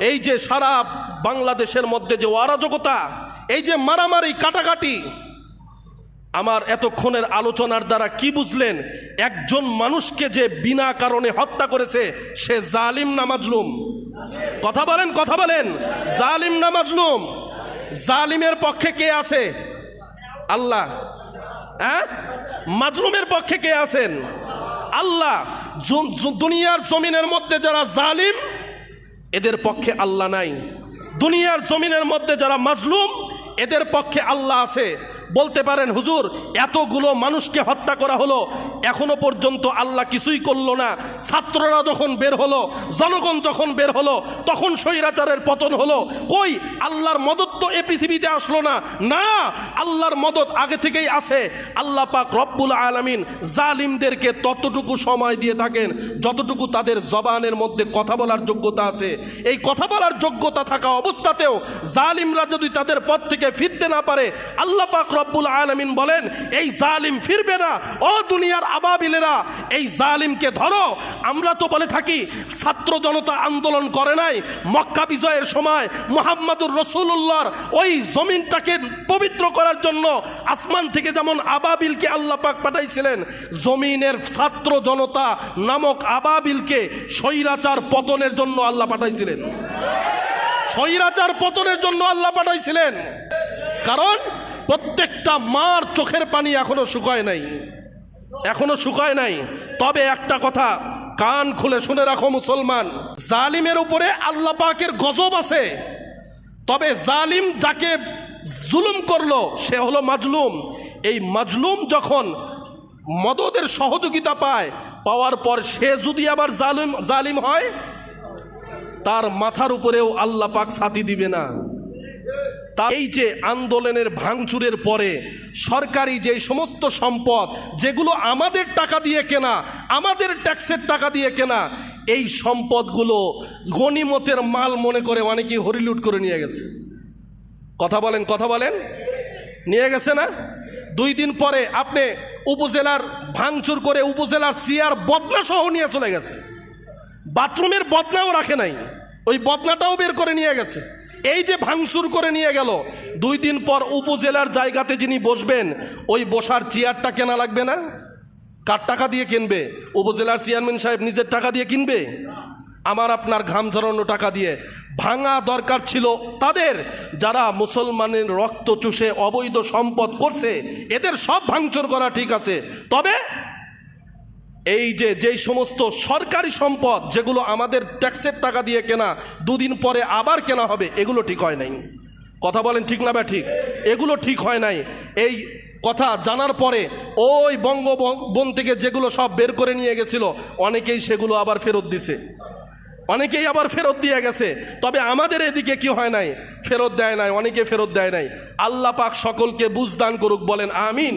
এই যে সারা বাংলাদেশের মধ্যে যে অরাজকতা, এই যে মারামারি, কাটাকাটি, আমার এতক্ষণের আলোচনার দ্বারা কি বুঝলেন? একজন মানুষকে যে বিনা কারণে হত্যা করেছে, সে জালিম না মাজলুম? কথা বলেন কথা বলেন। জালিম না মাজলুম? জালিমের পক্ষে কে আছে? আল্লাহ। হ্যাঁ? মাজলুমের পক্ষে কে আছেন? আল্লাহ। দুনিয়ার জমিনের মধ্যে যারা জালিম এদের পক্ষে আল্লাহ নাই। দুনিয়ার জমিনের মধ্যে যারা মাজলুম, এদের পক্ষে আল্লাহ আছে। বলতে পারেন, হুজুর, এতগুলো মানুষকে হত্যা করা হলো, এখনও পর্যন্ত আল্লাহ কিছুই করল না। ছাত্ররা যখন বের হলো, জনগণ যখন বের হলো, তখন স্বৈরাচারের পতন হলো। কই? আল্লাহর মদত তো এ পৃথিবীতে আসলো না। না, আল্লাহর মদত আগে থেকেই আছে। আল্লাহ পাক রব্বুল আলামিন জালিমদেরকে ততটুকু সময় দিয়ে থাকেন, যতটুকু তাদের জবানের মধ্যে কথা বলার যোগ্যতা আছে। এই কথা বলার যোগ্যতা থাকা অবস্থাতেও জালিমরা যদি তাদের পথ থেকে ফিরতে না পারে, আল্লাহ পাক রব্বুল আলামিন বলেন, এই জালিম ফিরবে না। ও দুনিয়ার আবাবিলেরা, এই জালিমকে ধরো। আমরা তো বলে থাকি, ছাত্র জনতা আন্দোলন করে নাই। মক্কা বিজয়ের সময় মোহাম্মদুর রসুল্লাহর ওই জমিনটাকে পবিত্র করার জন্য আসমান থেকে যেমন আবাবিলকে আল্লাহ পাক পাঠাইছিলেন, জমিনের ছাত্র জনতা নামক আবাবিলকে স্বৈরাচার পতনের জন্য আল্লাহ পাঠাইছিলেন। স্বৈরাচার পতনের জন্য আল্লাহ পাঠাইছিলেন। কারণ প্রত্যেকটা মার চোখের পানি এখনও শুকায় নাই। এখনও শুকায় নাই। তবে একটা কথা, কান খুলে শুনে রাখো মুসলমান, জালিমের উপরে আল্লাহ পাকের গজব আছে। তবে জালিম যাকে জুলুম করল, সে হলো মাজলুম। এই মাজলুম যখন মদদের সহযোগিতা পায়, পাওয়ার পর সে যদি আবার জালিম জালিম হয়, তার মাথার উপরেও আল্লাহ পাক ছাতি দিবে না। তা এই যে আন্দোলনের ভাঙচুরের পরে সরকারি যে সমস্ত সম্পদ, যেগুলো আমাদের টাকা দিয়ে কেনা, আমাদের ট্যাক্সের টাকা দিয়ে কেনা, এই সম্পদগুলো গনিমতের মাল মনে করে অনেকেই হরিলুট করে নিয়ে গেছে। কথা বলেন কথা বলেন। নিয়ে গেছে না? দুই দিন পরে আপনি উপজেলার ভাঙচুর করে উপজেলার চেয়ার বদনা সহ নিয়ে চলে গেছে। বাথরুমের বদনাও রাখে নাই। ওই বদনাটাও বের করে নিয়ে গেছে। এই যে ভাঙচুর করে নিয়ে গেল, দুই দিন পর উপজেলার জায়গাতে যিনি বসবেন, ওই বসার চেয়ারটা কেনা লাগবে না? কার টাকা দিয়ে কিনবে? উপজেলার চেয়ারম্যান সাহেব নিজের টাকা দিয়ে কিনবে? আমার আপনার ঘাম ঝরানো টাকা দিয়ে। ভাঙা দরকার ছিল তাদের। যারা মুসলমানের রক্ত চুষে অবৈধ সম্পদ করছে, এদের সব ভাঙচুর করা ঠিক আছে। তবে এই যে যেই সমস্ত সরকারি সম্পদ যেগুলো আমাদের ট্যাক্সের টাকা দিয়ে কেনা, দুদিন পরে আবার কেনা হবে, এগুলো ঠিক হয় নাই। কথা বলেন ঠিক না বা ঠিক? এগুলো ঠিক হয় নাই। এই কথা জানার পরে ওই বঙ্গবন থেকে যেগুলো সব বের করে নিয়ে গেছিল, অনেকেই সেগুলো আবার ফেরত দিছে। অনেকেই আবার ফেরত দিয়ে গেছে। তবে আমাদের এদিকে কি হয় নাই? ফেরত দেয় নাই, অনেকে ফেরত দেয় নাই। আল্লাহ পাক সকলকে বুঝদান করুক, বলেন আমিন।